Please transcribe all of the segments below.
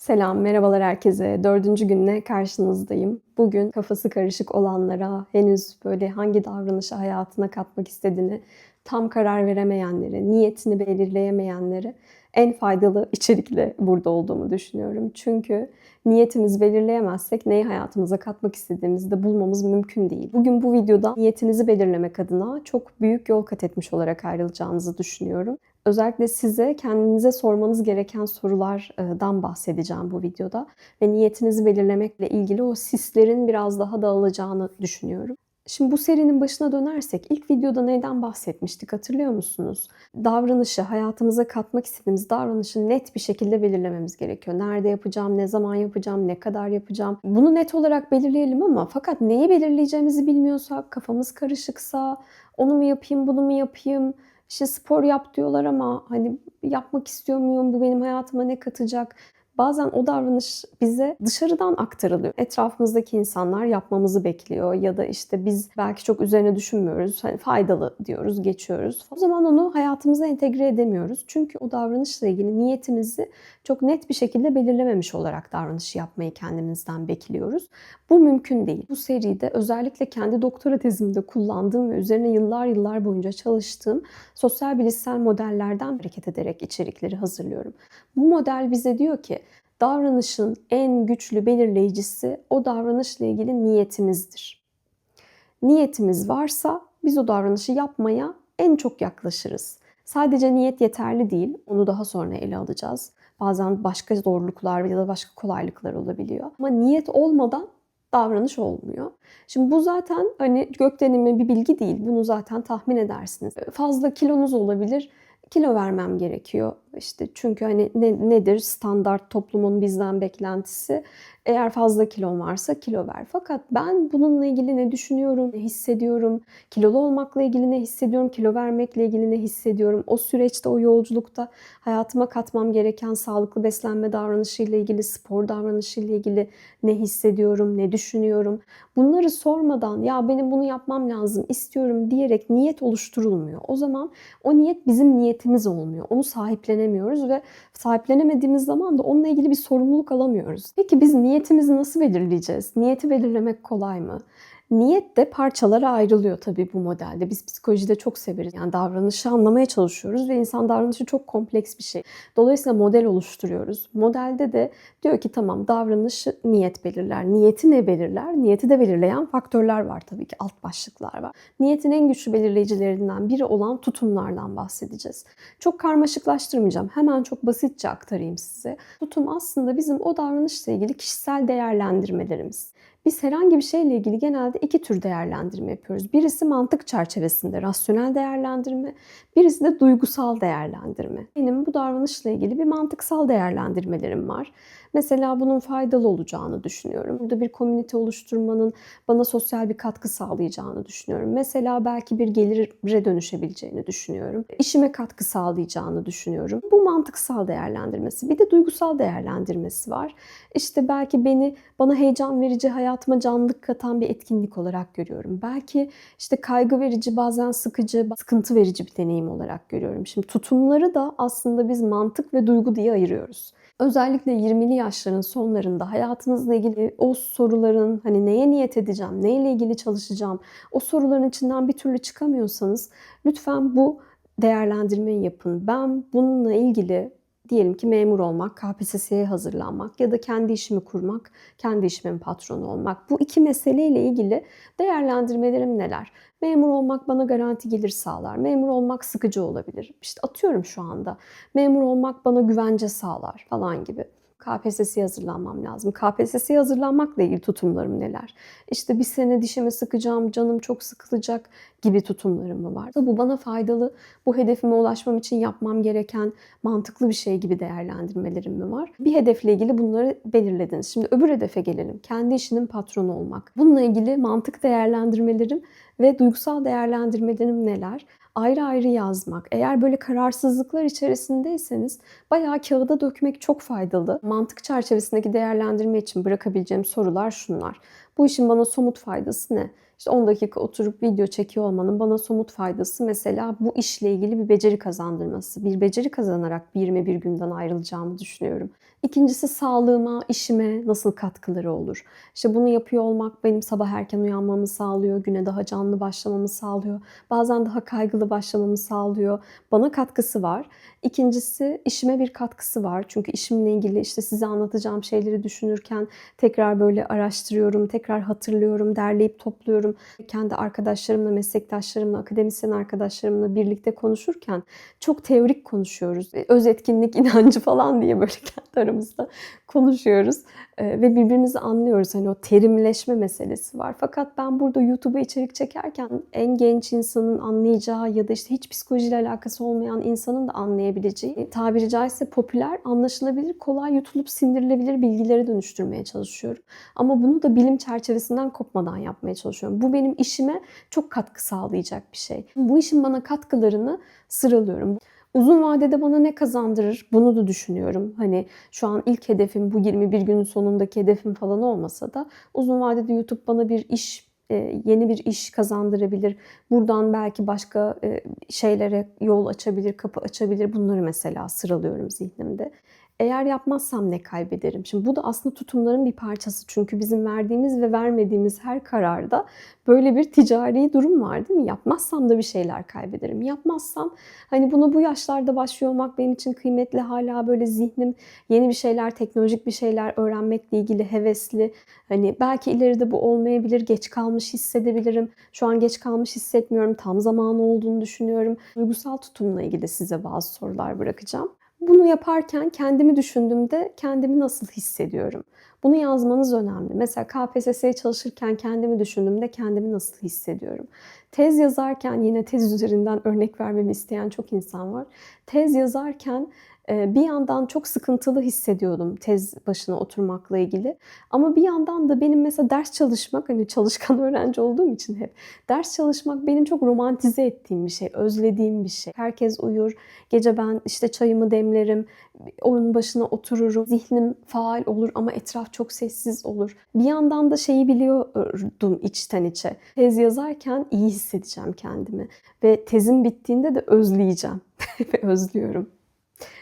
Selam, merhabalar herkese. Dördüncü günle karşınızdayım. Bugün kafası karışık olanlara, henüz böyle hangi davranışı hayatına katmak istediğini tam karar veremeyenlere, niyetini belirleyemeyenlere en faydalı içerikle burada olduğumu düşünüyorum. Çünkü niyetimizi belirleyemezsek neyi hayatımıza katmak istediğimizi de bulmamız mümkün değil. Bugün bu videoda niyetinizi belirlemek adına çok büyük yol kat etmiş olarak ayrılacağınızı düşünüyorum. Özellikle size kendinize sormanız gereken sorulardan bahsedeceğim bu videoda ve niyetinizi belirlemekle ilgili o sislerin biraz daha dağılacağını düşünüyorum. Şimdi bu serinin başına dönersek ilk videoda neyden bahsetmiştik hatırlıyor musunuz? Davranışı, hayatımıza katmak istediğimiz davranışı net bir şekilde belirlememiz gerekiyor. Nerede yapacağım, ne zaman yapacağım, ne kadar yapacağım. Bunu net olarak belirleyelim ama fakat neyi belirleyeceğimizi bilmiyorsak, kafamız karışıksa, onu mu yapayım, bunu mu yapayım, işte spor yap diyorlar ama hani yapmak istiyor muyum, bu benim hayatıma ne katacak? Bazen o davranış bize dışarıdan aktarılıyor. Etrafımızdaki insanlar yapmamızı bekliyor ya da işte biz belki çok üzerine düşünmüyoruz. Hani faydalı diyoruz, geçiyoruz. O zaman onu hayatımıza entegre edemiyoruz. Çünkü o davranışla ilgili niyetimizi çok net bir şekilde belirlememiş olarak davranışı yapmayı kendimizden bekliyoruz. Bu mümkün değil. Bu seride özellikle kendi doktora tezimde kullandığım ve üzerine yıllar yıllar boyunca çalıştığım sosyal bilişsel modellerden hareket ederek içerikleri hazırlıyorum. Bu model bize diyor ki davranışın en güçlü belirleyicisi o davranışla ilgili niyetimizdir. Niyetimiz varsa biz o davranışı yapmaya en çok yaklaşırız. Sadece niyet yeterli değil. Onu daha sonra ele alacağız. Bazen başka zorluklar ya da başka kolaylıklar olabiliyor. Ama niyet olmadan davranış olmuyor. Şimdi bu zaten hani gökdenilme bir bilgi değil. Bunu zaten tahmin edersiniz. Fazla kilonuz olabilir kilo vermem gerekiyor. İşte çünkü hani ne, nedir standart toplumun bizden beklentisi? Eğer fazla kilon varsa kilo ver. Fakat ben bununla ilgili ne düşünüyorum, ne hissediyorum? Kilolu olmakla ilgili ne hissediyorum? Kilo vermekle ilgili ne hissediyorum? O süreçte, o yolculukta hayatıma katmam gereken sağlıklı beslenme davranışıyla ilgili, spor davranışıyla ilgili ne hissediyorum, ne düşünüyorum? Bunları sormadan ya benim bunu yapmam lazım, istiyorum diyerek niyet oluşturulmuyor. O zaman o niyet bizim niyetimiz olmuyor. Onu sahiplenemiyoruz ve sahiplenemediğimiz zaman da onunla ilgili bir sorumluluk alamıyoruz. Peki biz niyetimizi nasıl belirleyeceğiz? Niyeti belirlemek kolay mı? Niyet de parçalara ayrılıyor tabii bu modelde. Biz psikolojide çok severiz. Yani davranışı anlamaya çalışıyoruz ve insan davranışı çok kompleks bir şey. Dolayısıyla model oluşturuyoruz. Modelde de diyor ki tamam davranışı niyet belirler. Niyeti ne belirler? Niyeti de belirleyen faktörler var tabii ki. Alt başlıklar var. Niyetin en güçlü belirleyicilerinden biri olan tutumlardan bahsedeceğiz. Çok karmaşıklaştırmayacağım. Hemen çok basitçe aktarayım size. Tutum aslında bizim o davranışla ilgili kişisel değerlendirmelerimiz. Biz herhangi bir şeyle ilgili genelde iki tür değerlendirme yapıyoruz. Birisi mantık çerçevesinde rasyonel değerlendirme, birisi de duygusal değerlendirme. Benim bu davranışla ilgili bir mantıksal değerlendirmelerim var. Mesela bunun faydalı olacağını düşünüyorum. Burada bir komünite oluşturmanın bana sosyal bir katkı sağlayacağını düşünüyorum. Mesela belki bir gelire dönüşebileceğini düşünüyorum. İşime katkı sağlayacağını düşünüyorum. Bu mantıksal değerlendirmesi. Bir de duygusal değerlendirmesi var. İşte belki beni bana heyecan verici, hayatıma canlılık katan bir etkinlik olarak görüyorum. Belki işte kaygı verici, bazen sıkıcı, sıkıntı verici bir deneyim olarak görüyorum. Şimdi tutumları da aslında biz mantık ve duygu diye ayırıyoruz. Özellikle 20'li yaşların sonlarında hayatınızla ilgili o soruların hani neye niyet edeceğim, neyle ilgili çalışacağım, o soruların içinden bir türlü çıkamıyorsanız lütfen bu değerlendirmeyi yapın. Ben bununla ilgili diyelim ki memur olmak, KPSS'ye hazırlanmak ya da kendi işimi kurmak, kendi işimin patronu olmak. Bu iki meseleyle ilgili değerlendirmelerim neler? Memur olmak bana garanti gelir sağlar. Memur olmak sıkıcı olabilir. İşte atıyorum şu anda. Memur olmak bana güvence sağlar falan gibi. KPSS'ye hazırlanmam lazım. KPSS'ye hazırlanmakla ilgili tutumlarım neler? İşte bir sene dişimi sıkacağım, canım çok sıkılacak gibi tutumlarım mı var? Bu bana faydalı, bu hedefime ulaşmam için yapmam gereken mantıklı bir şey gibi değerlendirmelerim mi var? Bir hedefle ilgili bunları belirlediniz. Şimdi öbür hedefe gelelim. Kendi işinin patronu olmak. Bununla ilgili mantık değerlendirmelerim ve duygusal değerlendirmelerim neler? ayrı ayrı yazmak. Eğer böyle kararsızlıklar içerisindeyseniz bayağı kağıda dökmek çok faydalı. Mantık çerçevesindeki değerlendirme için bırakabileceğim sorular şunlar. Bu işin bana somut faydası ne? İşte 10 dakika oturup video çekiyor olmanın bana somut faydası mesela bu işle ilgili bir beceri kazandırması. Bir beceri kazanarak 21 günden ayrılacağımı düşünüyorum. İkincisi sağlığıma, işime nasıl katkıları olur? İşte bunu yapıyor olmak benim sabah erken uyanmamı sağlıyor, güne daha canlı başlamamı sağlıyor. Bazen daha kaygılı başlamamı sağlıyor. Bana katkısı var. İkincisi işime bir katkısı var. Çünkü işimle ilgili işte size anlatacağım şeyleri düşünürken tekrar böyle araştırıyorum, tekrar hatırlıyorum, derleyip topluyorum. Kendi arkadaşlarımla, meslektaşlarımla, akademisyen arkadaşlarımla birlikte konuşurken çok teorik konuşuyoruz. Öz etkinlik inancı falan diye böyle kendi aramızda konuşuyoruz ve birbirimizi anlıyoruz. Hani o terimleşme meselesi var. Fakat ben burada YouTube'a içerik çekerken en genç insanın anlayacağı ya da işte hiç psikolojiyle alakası olmayan insanın da anlayabileceği tabiri caizse popüler, anlaşılabilir, kolay yutulup sindirilebilir bilgileri dönüştürmeye çalışıyorum. Ama bunu da bilim çerçevesinden kopmadan yapmaya çalışıyorum. Bu benim işime çok katkı sağlayacak bir şey. Bu işin bana katkılarını sıralıyorum. Uzun vadede bana ne kazandırır? Bunu da düşünüyorum. Hani şu an ilk hedefim bu 21 günün sonundaki hedefim falan olmasa da uzun vadede YouTube bana bir iş e, yeni bir iş kazandırabilir. Buradan belki başka e, şeylere yol açabilir, kapı açabilir. Bunları mesela sıralıyorum zihnimde. Eğer yapmazsam ne kaybederim? Şimdi bu da aslında tutumların bir parçası. Çünkü bizim verdiğimiz ve vermediğimiz her kararda böyle bir ticari durum var değil mi? Yapmazsam da bir şeyler kaybederim. Yapmazsam hani bunu bu yaşlarda başlıyor olmak benim için kıymetli. Hala böyle zihnim yeni bir şeyler, teknolojik bir şeyler öğrenmekle ilgili hevesli. Hani belki ileride bu olmayabilir, geç kalmış hissedebilirim. Şu an geç kalmış hissetmiyorum. Tam zamanı olduğunu düşünüyorum. Duygusal tutumla ilgili size bazı sorular bırakacağım. Bunu yaparken kendimi düşündüğümde kendimi nasıl hissediyorum? Bunu yazmanız önemli. Mesela KPSS'ye çalışırken kendimi düşündüğümde kendimi nasıl hissediyorum? Tez yazarken yine tez üzerinden örnek vermemi isteyen çok insan var. Tez yazarken bir yandan çok sıkıntılı hissediyordum tez başına oturmakla ilgili. Ama bir yandan da benim mesela ders çalışmak, hani çalışkan öğrenci olduğum için hep ders çalışmak benim çok romantize ettiğim bir şey, özlediğim bir şey. Herkes uyur, gece ben işte çayımı demlerim, onun başına otururum, zihnim faal olur ama etraf çok sessiz olur. Bir yandan da şeyi biliyordum içten içe. Tez yazarken iyi hissedeceğim kendimi ve tezim bittiğinde de özleyeceğim ve özlüyorum.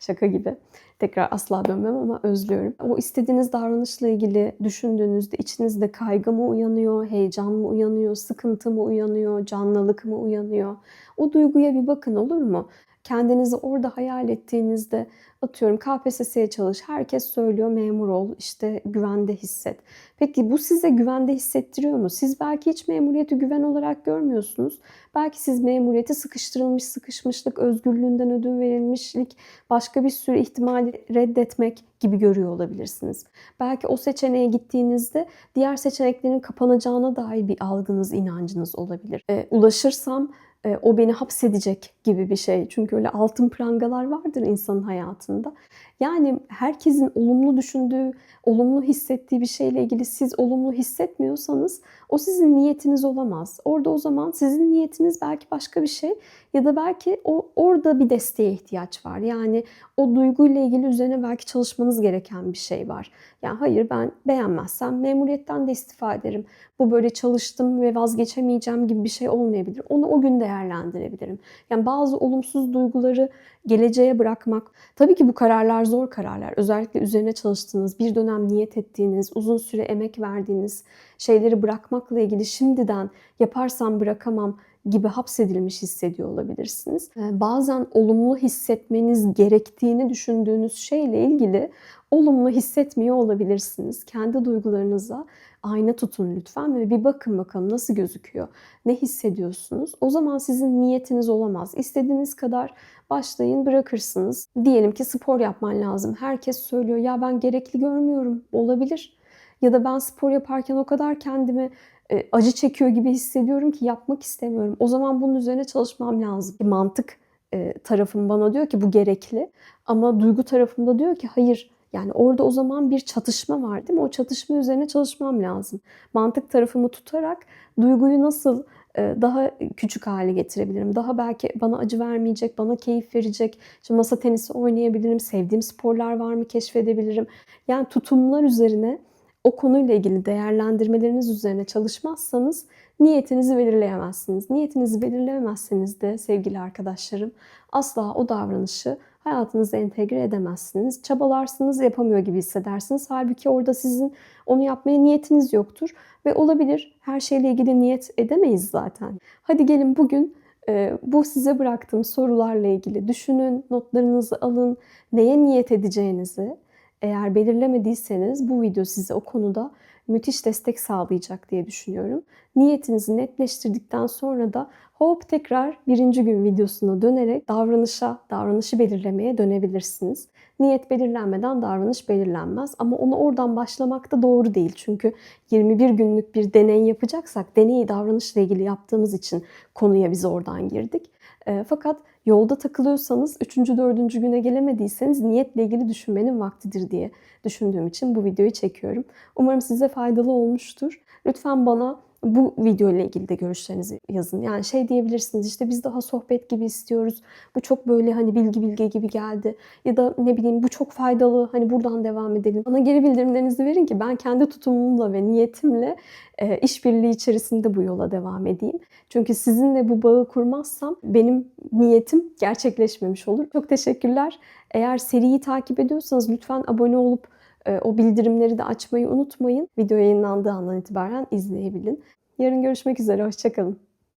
Şaka gibi. Tekrar asla dönmem ama özlüyorum. O istediğiniz davranışla ilgili düşündüğünüzde içinizde kaygı mı uyanıyor, heyecan mı uyanıyor, sıkıntı mı uyanıyor, canlılık mı uyanıyor? O duyguya bir bakın olur mu? Kendinizi orada hayal ettiğinizde atıyorum KPSS'ye çalış, herkes söylüyor memur ol, işte güvende hisset. Peki bu size güvende hissettiriyor mu? Siz belki hiç memuriyeti güven olarak görmüyorsunuz. Belki siz memuriyeti sıkıştırılmış, sıkışmışlık, özgürlüğünden ödün verilmişlik, başka bir sürü ihtimali reddetmek gibi görüyor olabilirsiniz. Belki o seçeneğe gittiğinizde diğer seçeneklerin kapanacağına dair bir algınız, inancınız olabilir. E, ulaşırsam e, o beni hapsedecek gibi bir şey. Çünkü öyle altın prangalar vardır insanın hayatında. Yani herkesin olumlu düşündüğü, olumlu hissettiği bir şeyle ilgili siz olumlu hissetmiyorsanız o sizin niyetiniz olamaz. Orada o zaman sizin niyetiniz belki başka bir şey ya da belki o orada bir desteğe ihtiyaç var. Yani o duyguyla ilgili üzerine belki çalışmanız gereken bir şey var. Yani hayır ben beğenmezsem memuriyetten de istifa ederim. Bu böyle çalıştım ve vazgeçemeyeceğim gibi bir şey olmayabilir. Onu o gün değerlendirebilirim. Yani bazı olumsuz duyguları geleceğe bırakmak. Tabii ki bu kararlar zor kararlar. Özellikle üzerine çalıştığınız, bir dönem niyet ettiğiniz, uzun süre emek verdiğiniz şeyleri bırakmakla ilgili şimdiden yaparsam bırakamam gibi hapsedilmiş hissediyor olabilirsiniz. Ee, bazen olumlu hissetmeniz gerektiğini düşündüğünüz şeyle ilgili olumlu hissetmiyor olabilirsiniz. Kendi duygularınıza ayna tutun lütfen ve bir bakın bakalım nasıl gözüküyor, ne hissediyorsunuz. O zaman sizin niyetiniz olamaz. İstediğiniz kadar başlayın bırakırsınız. Diyelim ki spor yapman lazım. Herkes söylüyor ya ben gerekli görmüyorum. Olabilir. Ya da ben spor yaparken o kadar kendimi acı çekiyor gibi hissediyorum ki yapmak istemiyorum. O zaman bunun üzerine çalışmam lazım. Mantık e, tarafım bana diyor ki bu gerekli ama duygu tarafımda diyor ki hayır yani orada o zaman bir çatışma var değil mi? O çatışma üzerine çalışmam lazım. Mantık tarafımı tutarak duyguyu nasıl e, daha küçük hale getirebilirim. Daha belki bana acı vermeyecek, bana keyif verecek. İşte masa tenisi oynayabilirim, sevdiğim sporlar var mı keşfedebilirim. Yani tutumlar üzerine o konuyla ilgili değerlendirmeleriniz üzerine çalışmazsanız niyetinizi belirleyemezsiniz. Niyetinizi belirleyemezseniz de sevgili arkadaşlarım asla o davranışı hayatınıza entegre edemezsiniz. Çabalarsınız yapamıyor gibi hissedersiniz. Halbuki orada sizin onu yapmaya niyetiniz yoktur. Ve olabilir her şeyle ilgili niyet edemeyiz zaten. Hadi gelin bugün e, bu size bıraktığım sorularla ilgili düşünün, notlarınızı alın, neye niyet edeceğinizi eğer belirlemediyseniz bu video size o konuda müthiş destek sağlayacak diye düşünüyorum. Niyetinizi netleştirdikten sonra da hop tekrar birinci gün videosuna dönerek davranışa, davranışı belirlemeye dönebilirsiniz. Niyet belirlenmeden davranış belirlenmez ama onu oradan başlamak da doğru değil. Çünkü 21 günlük bir deney yapacaksak deneyi davranışla ilgili yaptığımız için konuya biz oradan girdik. E, fakat yolda takılıyorsanız 3. 4. güne gelemediyseniz niyetle ilgili düşünmenin vaktidir diye düşündüğüm için bu videoyu çekiyorum. Umarım size faydalı olmuştur. Lütfen bana bu video ile ilgili de görüşlerinizi yazın. Yani şey diyebilirsiniz işte biz daha sohbet gibi istiyoruz. Bu çok böyle hani bilgi bilgi gibi geldi. Ya da ne bileyim bu çok faydalı hani buradan devam edelim. Bana geri bildirimlerinizi verin ki ben kendi tutumumla ve niyetimle e, işbirliği içerisinde bu yola devam edeyim. Çünkü sizinle bu bağı kurmazsam benim niyetim gerçekleşmemiş olur. Çok teşekkürler. Eğer seriyi takip ediyorsanız lütfen abone olup o bildirimleri de açmayı unutmayın. Video yayınlandığı andan itibaren izleyebilin. Yarın görüşmek üzere. Hoşçakalın.